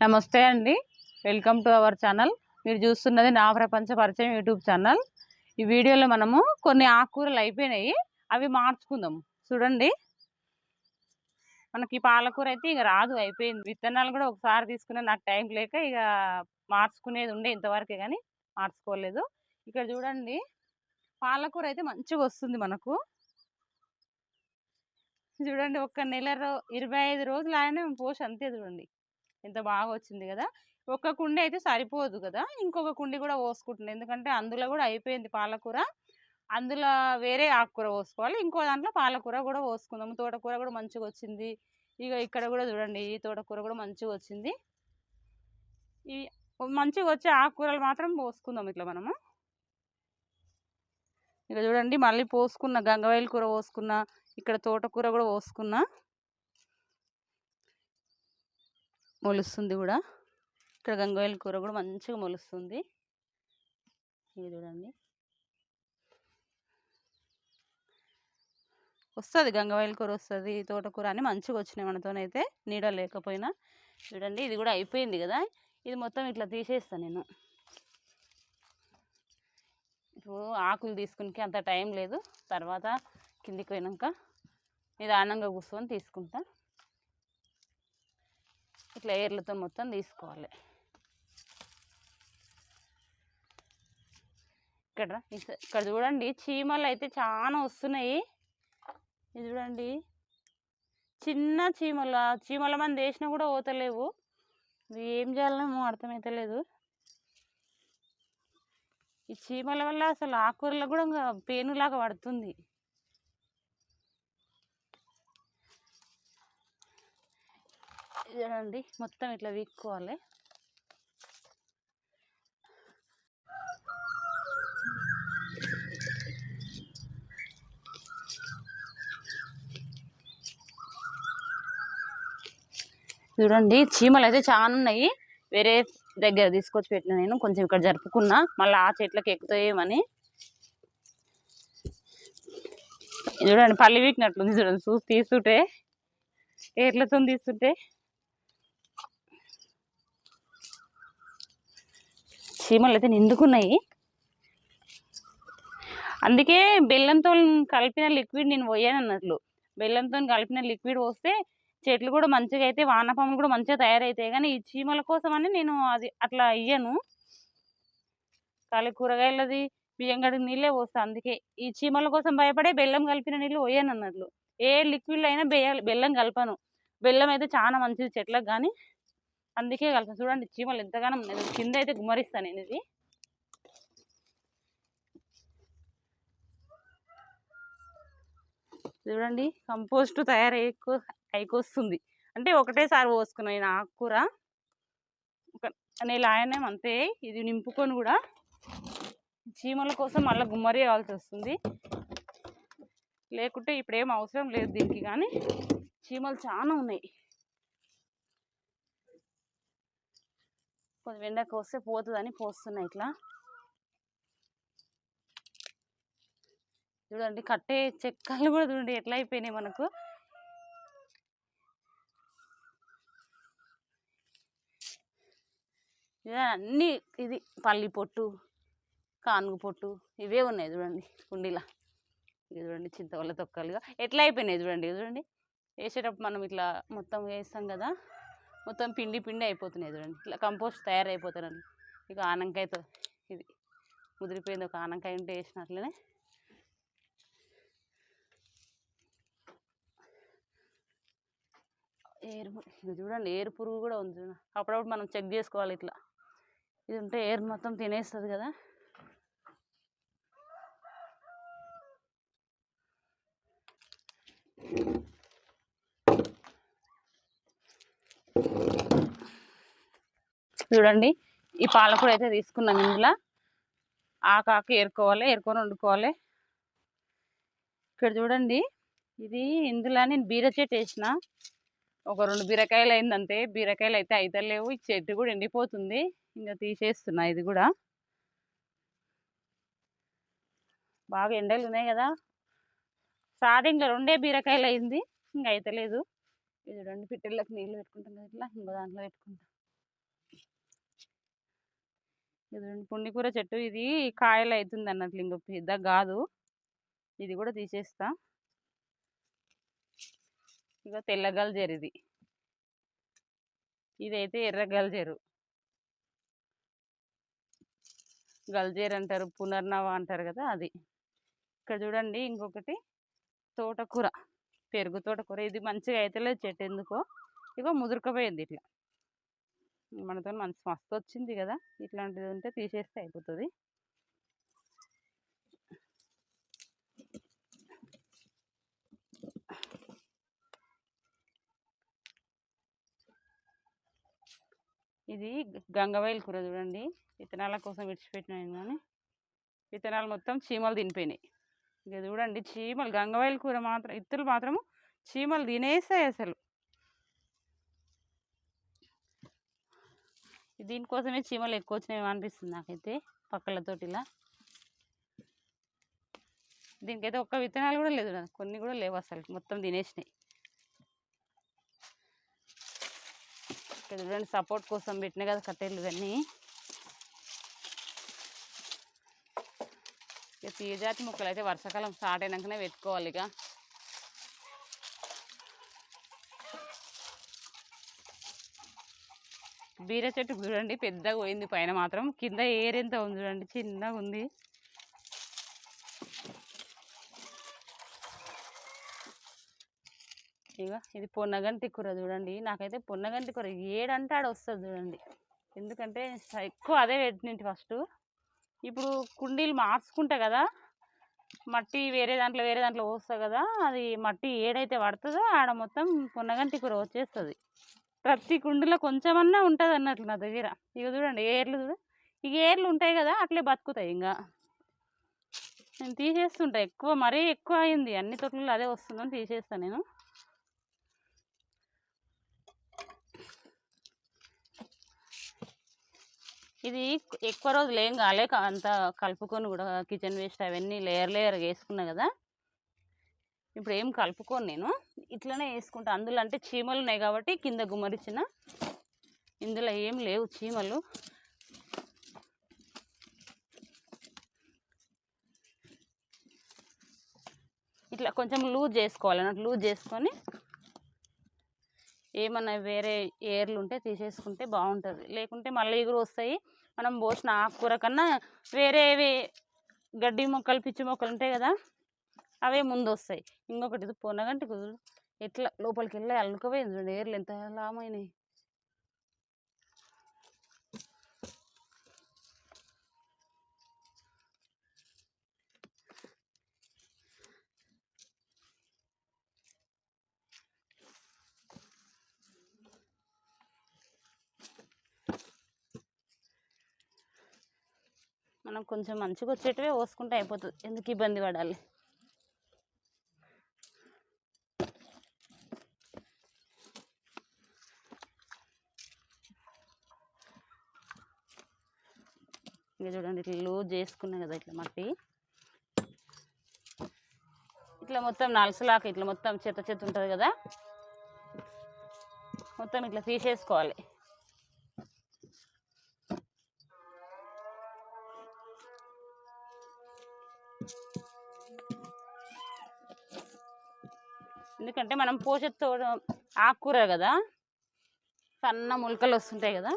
నమస్తే అండి. Welcome to our channel. మీరు చూస్తున్నది నా ప్రపంచ పరిచయం యూట్యూబ్ ఛానల్. ఈ వీడియోలో మనము కొన్ని ఆకుకూరలు అయిపోయినాయి. అవి మార్చుకుందాం. చూడండి. మనకి పాలకూర అయితే ఇక రాదు అయిపోయింది. విత్తనాలు కూడా ఒకసారి తీసుకున్న నాకు టైం లేక ఇక మార్చుకునేది ఉండే ఇంతవరకే కానీ మార్చుకోలేదు. ఇక్కడ చూడండి. పాలకూర అయితే మంచిగా వస్తుంది మనకు. చూడండి ఒక్క నెల రో ఇరవై ఐదు రోజులు ఆయన పోసి అంతే చూడండి. ఎంత బాగా వచ్చింది కదా! ఒక్క కుండి అయితే సరిపోదు కదా! ఇంకొక కుండి కూడా పోసుకుంటుంది ఎందుకంటే అందులో కూడా అయిపోయింది పాలకూర. అందులో వేరే ఆకుకూర పోసుకోవాలి. ఇంకో దాంట్లో పాలకూర కూడా పోసుకుందాము తోటకూర కూడా మంచిగా వచ్చింది. ఇక ఇక్కడ కూడా చూడండి ఈ తోటకూర కూడా మంచిగా వచ్చింది. ఈ మంచిగా వచ్చే ఆకుకూరలు మాత్రం పోసుకుందాం ఇట్లా మనము. ఇక చూడండి మళ్ళీ పోసుకున్న గంగవైల కూర పోసుకున్న ఇక్కడ తోటకూర కూడా పోసుకున్నా. మొలుస్తుంది కూడా. ఇక్కడ గంగోయల కూర కూడా మంచిగా మొలుస్తుంది. ఇది చూడండి. వస్తుంది గంగవాయిల కూర వస్తుంది తోటకూర అని మంచిగా వచ్చినాయి మనతోనైతే నీడ లేకపోయినా. చూడండి ఇది కూడా అయిపోయింది కదా. ఇది మొత్తం ఇట్లా తీసేస్తాను నేను. ఇప్పుడు ఆకులు తీసుకునికి అంత టైం లేదు. తర్వాత కిందికి పోయినాక నిదానంగా కూర్చొని తీసుకుంటా. ఇట్లా ఏర్లతో మొత్తం తీసుకోవాలి. ఇక్కడ ఇక్కడ చూడండి చీమలు అయితే చాలా వస్తున్నాయి. ఇది చూడండి చిన్న చీమలు చీమల మంది వేసినా కూడా పోతలేవు. ఏం చేయాలనేమో అర్థమైతలేదు. ఈ చీమల వల్ల అసలు ఆకుకూరలకు కూడా ఇంకా పేనులాగా పడుతుంది. చూడండి మొత్తం ఇట్లా వీక్కోవాలి. చూడండి చీమలు అయితే చాలా ఉన్నాయి వేరే దగ్గర తీసుకొచ్చి పెట్టిన నేను కొంచెం ఇక్కడ జరుపుకున్నా. మళ్ళీ ఆ చెట్లకి ఎక్కుతాయేమని చూడండి పల్లి వీకినట్లుంది చూడండి చూసి తీసుకుంటే. ఎట్లతో తీసుకుంటే. చీమలు అయితే నిండుకున్నాయి. అందుకే బెల్లంతో కలిపిన లిక్విడ్ నేను పోయాను అన్నట్లు. బెల్లంతో కలిపిన లిక్విడ్ పోస్తే చెట్లు కూడా మంచిగా అయితే వానపాములు కూడా మంచిగా తయారవుతాయి. కానీ ఈ చీమల కోసం అని నేను అది అట్లా ఇయ్యను ఖాళీ కూరగాయలది బియ్యం గడికి నీళ్ళే పోస్తాను అందుకే ఈ చీమల కోసం భయపడే బెల్లం కలిపిన నీళ్ళు పోయాను అన్నట్లు. ఏ లిక్విడ్ అయినా బెయ్య బెల్లం కలపను. బెల్లం అయితే చాలా మంచిది చెట్లకు కానీ అందుకే కలుస్తాను చూడండి చీమలు ఎంతగానో కింద అయితే గుమ్మరిస్తాను నేను ఇది చూడండి కంపోస్ట్ తయారయ్యకు అయికొస్తుంది. అంటే ఒకటేసారి పోసుకున్నాను నేను ఆకుకూర. ఒక ఆయనే అంతే. ఇది నింపుకొని కూడా చీమల కోసం మళ్ళీ గుమ్మరి వేయాల్సి వస్తుంది. లేకుంటే ఇప్పుడు ఏం అవసరం లేదు దీనికి కానీ. చీమలు చాలా ఉన్నాయి. కొంచెం ఎండకు వస్తే పోతుందని పోస్తున్నాయి ఇట్లా. చూడండి కట్టే చెక్కలు కూడా చూడండి ఎట్లా అయిపోయినాయి మనకు. ఇదే అన్నీ ఇది పల్లి పొట్టు కానుగ పొట్టు ఇవే ఉన్నాయి చూడండి కుండీలా. ఇది చూడండి చింతవల్ల తొక్కలుగా ఎట్లా అయిపోయినాయి చూడండి చూడండి. వేసేటప్పుడు మనం ఇట్లా మొత్తం వేస్తాం కదా. మొత్తం పిండి పిండి అయిపోతున్నాయి చూడండి. ఇట్లా కంపోస్ట్ తయారైపోతారండి ఇక ఆనంకాయతో ఇది ముదిరిపోయింది. ఒక ఆనంకాయ ఉంటే వేసినట్లనే ఏరు ఇది చూడండి ఏరు పురుగు కూడా ఉంది చూడండి అప్పుడప్పుడు మనం చెక్ చేసుకోవాలి ఇట్లా. ఇది ఉంటే ఏరు మొత్తం తినేస్తుంది కదా. చూడండి ఈ పాలకూర అయితే తీసుకున్నాం ఇందులో. ఆకాకి ఏరుకోవాలి ఏరుకొని వండుకోవాలి. ఇక్కడ చూడండి ఇది ఇందులో నేను బీర చెట్టు వేసిన. ఒక రెండు బీరకాయలు అయిందంతే బీరకాయలు అయితే అయితలేవు ఈ చెట్టు కూడా ఎండిపోతుంది. ఇంకా తీసేస్తున్నా ఇది కూడా. బాగా ఎండలు ఉన్నాయి కదా. స్టార్టింగ్లో రెండే బీరకాయలు అయింది ఇంకా అయితలేదు. ఇది చూడండి పిట్టెళ్ళకి నీళ్ళు పెట్టుకుంటాం కదా ఇట్లా ఇంకో దాంట్లో పెట్టుకుంటాం. ఇది చూడండి పుండికూర చెట్టు ఇది కాయలు అవుతుంది అన్నట్లు ఇంకో పెద్ద కాదు ఇది కూడా తీసేస్తా. ఇక తెల్ల గల్జేరు ఇది. ఇదైతే ఎర్ర గల్జేరు. గల్జేరు అంటారు పునర్నవ అంటారు కదా అది. ఇక్కడ చూడండి ఇంకొకటి తోటకూర. పెరుగు తోటకూర ఇది మంచిగా అయితలేదు చెట్టు ఎందుకో. ఇగో ముదురుకపోయింది ఇట్లా. మనతో మంచి మస్తు వచ్చింది కదా. ఇట్లాంటిది ఉంటే తీసేస్తే అయిపోతుంది. ఇది గ- కూర చూడండి. విత్తనాల కోసం విడిచిపెట్టినాను కానీ విత్తనాలు మొత్తం చీమలు తినిపోయినాయి. ఇక చూడండి చీమలు గంగవాయిల కూర మాత్రం ఇత్తులు మాత్రము చీమలు తినేస్తాయి అసలు. దీనికోసమే చీమలు ఎక్కువ వచ్చినాయి అనిపిస్తుంది నాకైతే పక్కలతోటి ఇలా దీనికైతే ఒక్క విత్తనాలు కూడా లేదు కొన్ని కూడా లేవు అసలు మొత్తం తినేసినాయి. ఇక్కడ చూడండి సపోర్ట్ కోసం పెట్టినాయి కదా కట్టెలు ఇవన్నీ. ఇక తీయజాతి ముక్కలు అయితే వర్షాకాలం స్టార్ట్ అయినాకనే పెట్టుకోవాలి ఇక. బీర చెట్టు చూడండి పెద్దగా పోయింది పైన మాత్రం. కింద ఏర్ ఎంత ఉంది చూడండి చిన్నగా ఉంది. ఇక ఇది పొన్నగంటి కూర చూడండి నాకైతే పొన్నగంటి కూర ఏడంటే ఆడ వస్తుంది చూడండి. ఎందుకంటే ఎక్కువ అదే పెట్టింటి ఫస్ట్. ఇప్పుడు కుండీలు మార్చుకుంటా కదా మట్టి వేరే దాంట్లో వేరే దాంట్లో పోస్తా కదా అది మట్టి ఏడైతే పడుతుందో ఆడ మొత్తం పున్నగంటి కూర వచ్చేస్తుంది. ప్రతి కుండీలో కొంచెమన్నా ఉంటుంది అన్నట్లు నా దగ్గర. ఇక చూడండి ఏర్లు చూడు. ఇక ఏర్లు ఉంటాయి కదా అట్లే బతుకుతాయి ఇంకా. నేను తీసేస్తుంటా ఎక్కువ మరీ ఎక్కువ అయింది. అన్ని తొట్లలో అదే వస్తుందని తీసేస్తాను నేను. ఇది ఎక్కువ రోజులు ఏం కాలే అంత కలుపుకొని కూడా కిచెన్ వేస్ట్ అవన్నీ లేయర్ లేయర్గా వేసుకున్నా కదా. ఇప్పుడు ఏం కలుపుకోను నేను. ఇట్లనే వేసుకుంటా. అందులో అంటే చీమలు ఉన్నాయి కాబట్టి కింద గుమ్మరిచిన ఇందులో ఏం లేవు చీమలు. ఇట్లా కొంచెం లూజ్ చేసుకోవాలి. అన్నట్టు లూజ్ చేసుకొని ఏమన్నా వేరే ఏర్లు ఉంటే తీసేసుకుంటే బాగుంటుంది. లేకుంటే మళ్ళీ ఎగురు వస్తాయి. మనం పోసిన ఆకుకూర కన్నా వేరేవి గడ్డి మొక్కలు పిచ్చి మొక్కలు ఉంటాయి కదా అవే ముందు వస్తాయి. ఇంకొకటి ఇది పొనగంటి కుదురు. ఎట్లా? లోపలికి వెళ్ళి అల్లుకపోయింది చూడండి ఏర్లు ఎంత లామైనాయి మనం కొంచెం మంచిగా వచ్చేటివే పోసుకుంటే అయిపోతుంది. ఎందుకు ఇబ్బంది పడాలి? ఇంకా చూడండి ఇట్లా లూజ్ చేసుకున్నా కదా ఇట్లా మట్టి. ఇట్లా మొత్తం నలసలాక ఇట్లా మొత్తం చెత్త చెత్త ఉంటుంది కదా? మొత్తం ఇట్లా తీసేసుకోవాలి. ఎందుకంటే మనం పోషతో ఆకుకూర కదా సన్న మొలకలు వస్తుంటాయి కదా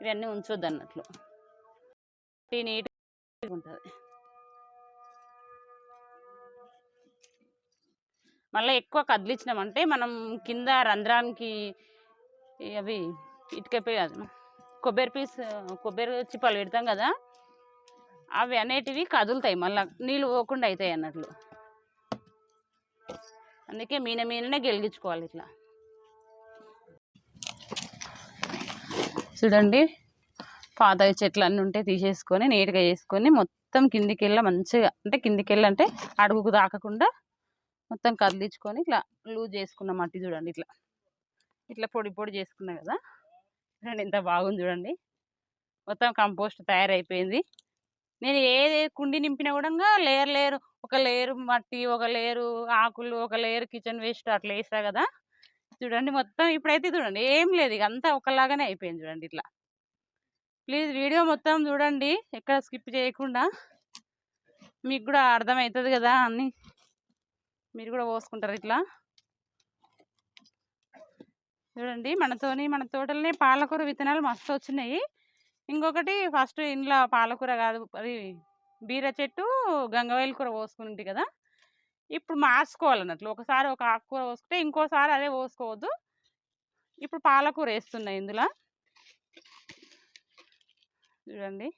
ఇవన్నీ ఉంచొద్దు అన్నట్లు నీట్గా ఉంటుంది. మళ్ళీ ఎక్కువ కదిలించినామంటే మనం కింద రంధ్రానికి అవి ఇటుక పే కొబ్బరి పీస్ కొబ్బరి చిప్పలు పెడతాం కదా అవి అనేటివి కదులుతాయి మళ్ళీ నీళ్ళు పోకుండా అవుతాయి అన్నట్లు. అందుకే మీన మీననే గెలిగించుకోవాలి ఇట్లా. చూడండి పాత చెట్లు అన్నీ ఉంటే తీసేసుకొని నీట్గా చేసుకొని మొత్తం కిందికి వెళ్ళ మంచిగా అంటే కిందికి వెళ్ళంటే అడుగుకు తాకకుండా మొత్తం కదిలించుకొని ఇట్లా లూజ్ చేసుకున్న మట్టి చూడండి ఇట్లా. ఇట్లా పొడి పొడి చేసుకున్నా కదా. చూడండి ఎంత బాగుంది చూడండి. మొత్తం కంపోస్ట్ తయారైపోయింది. నేను ఏది ఏ కుండి నింపినా కూడా లేయర్ లేయర్ ఒక లేయర్ మట్టి ఒక లేయరు ఆకులు ఒక లేయర్ కిచెన్ వేస్ట్ అట్లా వేస్తా కదా! చూడండి మొత్తం ఇప్పుడైతే చూడండి ఏం లేదు ఇక అంతా ఒకలాగానే అయిపోయింది చూడండి ఇట్లా. ప్లీజ్ వీడియో మొత్తం చూడండి ఎక్కడ స్కిప్ చేయకుండా. మీకు కూడా అర్థమవుతుంది కదా అన్ని. మీరు కూడా పోసుకుంటారు ఇట్లా. చూడండి మనతోని మన తోటలోనే పాలకూర విత్తనాలు మస్తు వచ్చినాయి. ఇంకొకటి ఫస్ట్ ఇంట్లో పాలకూర కాదు అది బీర చెట్టు గంగవేలు కూర పోసుకుంటుంది కదా! ఇప్పుడు మార్చుకోవాలన్నట్లు. ఒకసారి ఒక ఆకుకూర పోసుకుంటే ఇంకోసారి అదే పోసుకోవద్దు. ఇప్పుడు పాలకూర వేస్తున్నాయి ఇందులో. చూడండి.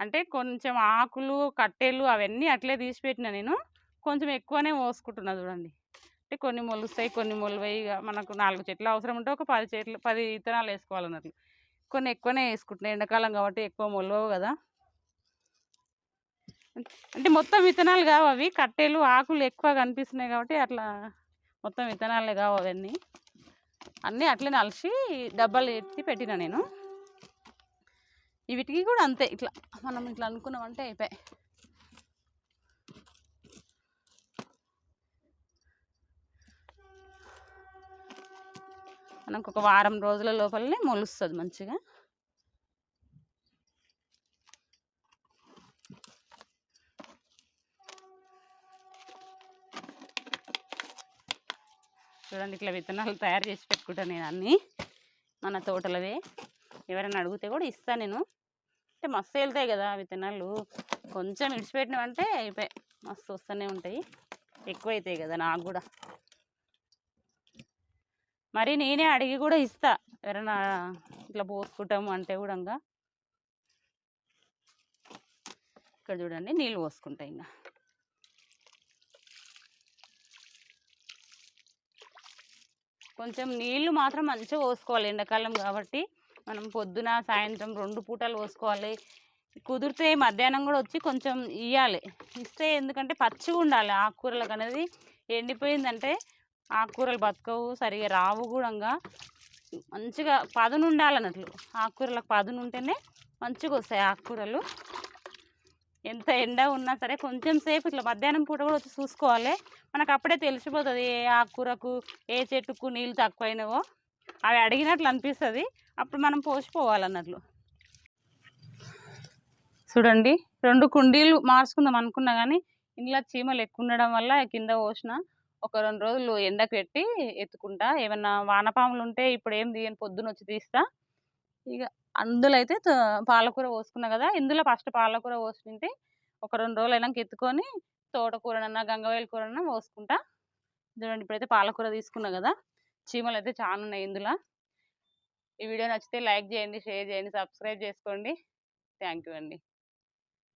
అంటే కొంచెం ఆకులు కట్టెలు అవన్నీ అట్లే తీసిపెట్టిన నేను. కొంచెం ఎక్కువనే పోసుకుంటున్నా చూడండి. అంటే కొన్ని మొలుస్తాయి కొన్ని మొలవై ఇక మనకు నాలుగు చెట్లు అవసరం ఉంటే ఒక పది చెట్లు పది విత్తనాలు వేసుకోవాలన్నట్లు. కొన్ని ఎక్కువనే వేసుకుంటున్నాయి ఎండాకాలం కాబట్టి ఎక్కువ మొలవవు కదా! అంటే మొత్తం విత్తనాలు కావు అవి. కట్టెలు ఆకులు ఎక్కువ కనిపిస్తున్నాయి కాబట్టి అట్లా మొత్తం విత్తనాలే కావు అవన్నీ. అన్నీ అట్లనే అలసి డబ్బాలు ఎత్తి పెట్టిన నేను. వీటికి కూడా అంతే ఇట్లా. మనం ఇట్లా అనుకున్నామంటే అయిపోయాయి. మనకు ఒక వారం రోజుల లోపలనే మొలుస్తుంది మంచిగా. చూడండి ఇట్లా విత్తనాలు తయారు చేసి పెట్టుకుంటాను నేను అన్నీ మన తోటలవే. ఎవరైనా అడిగితే కూడా ఇస్తాను నేను. అంటే మస్తు వెళ్తాయి కదా విత్తనాలు. కొంచెం విడిచిపెట్టినవంటే అయిపోయి మస్తు వస్తూనే ఉంటాయి. ఎక్కువ అవుతాయి కదా నాకు కూడా. మరి నేనే అడిగి కూడా ఇస్తా. ఎవరైనా ఇట్లా పోసుకుంటాము అంటే కూడా ఇంకా. ఇక్కడ చూడండి నీళ్ళు పోసుకుంటా ఇంకా. కొంచెం నీళ్ళు మాత్రం మంచిగా పోసుకోవాలి ఎండాకాలం కాబట్టి. మనం పొద్దున సాయంత్రం రెండు పూటలు పోసుకోవాలి. కుదిరితే మధ్యాహ్నం కూడా వచ్చి కొంచెం ఇవ్వాలి ఇస్తే ఎందుకంటే పచ్చిగా ఉండాలి ఆకుకూరలకు అనేది. ఎండిపోయిందంటే ఆకుకూరలు బతకవు సరిగా రావు కూడా మంచిగా పదును ఉండాలన్నట్లు ఆకుకూరలకు పదును ఉంటేనే మంచిగా వస్తాయి ఆకుకూరలు. ఎంత ఎండ ఉన్నా సరే కొంచెం సేపు ఇట్లా మధ్యాహ్నం పూట కూడా వచ్చి చూసుకోవాలి. మనకు అప్పుడే తెలిసిపోతుంది ఏ ఆకుకూరకు ఏ చెట్టుకు నీళ్ళు తక్కువైనవో. అవి అడిగినట్లు అనిపిస్తుంది. అప్పుడు మనం పోసిపోవాలన్నట్లు. చూడండి రెండు కుండీలు మార్చుకుందాం అనుకున్నా కానీ ఇంట్లో చీమలు ఎక్కువ ఉండడం వల్ల కింద పోసిన ఒక రెండు రోజులు ఎండకు పెట్టి ఎత్తుకుంటా. ఏమన్నా వానపాములు ఉంటే ఇప్పుడు ఏం తీయని పొద్దున వచ్చి తీస్తా. ఇక అందులో అయితే పాలకూర పోసుకున్నా కదా! ఇందులో ఫస్ట్ పాలకూర పోసుకుంటే ఒక రెండు రోజులు అయినాక ఎత్తుకొని తోటకూరనన్నా గంగవేల కూరనన్నా పోసుకుంటా. చూడండి ఇప్పుడైతే పాలకూర తీసుకున్నా కదా! చీమలు అయితే చాలా ఉన్నాయి ఇందులో. ఈ వీడియో నచ్చితే లైక్ చేయండి షేర్ చేయండి సబ్స్క్రైబ్ చేసుకోండి. థ్యాంక్ యూ అండి.